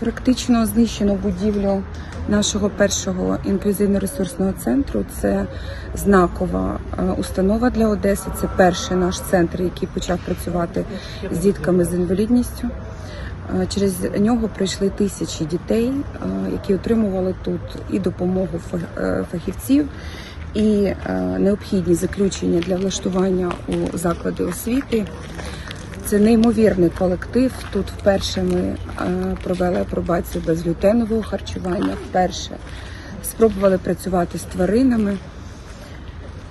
Практично знищено будівлю нашого першого інклюзивно-ресурсного центру. Це знакова е, установа для Одеси. Це перший наш центр, який почав працювати з дітками з інвалідністю. Е, Через нього прийшли тисячі дітей, е, які отримували тут і допомогу фахівців, і необхідні заключення для влаштування у заклади освіти. Це неймовірний колектив. Тут вперше ми е, провели апробацію безглютенового харчування. Вперше спробували працювати з тваринами.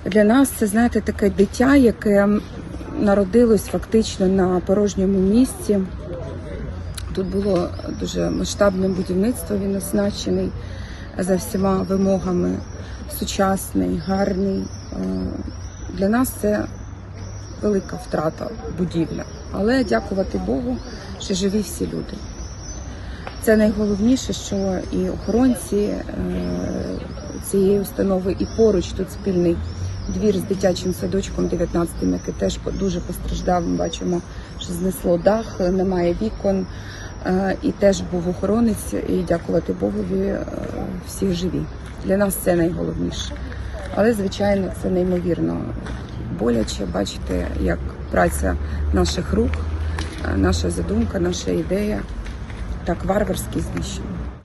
Для нас це знаєте таке дитя, яке народилось фактично на порожньому місці. Тут було дуже масштабне будівництво. Він оснащений за всіма вимогами, сучасний, гарний. Е, Для нас це велика втрата будівля. Але дякувати Богу, що живі всі люди. Це найголовніше, що і охоронці е, цієї установи, і поруч тут спільний двір з дитячим садочком 19-м, який теж дуже постраждав. Ми бачимо, що знесло дах, немає вікон. Е, І теж був охоронець, і дякувати Богові, е, всі живі. Для нас це найголовніше. Але, звичайно, це неймовірно боляче бачити, як праця наших рук, е, наша задумка, наша ідея так варварськи знищена.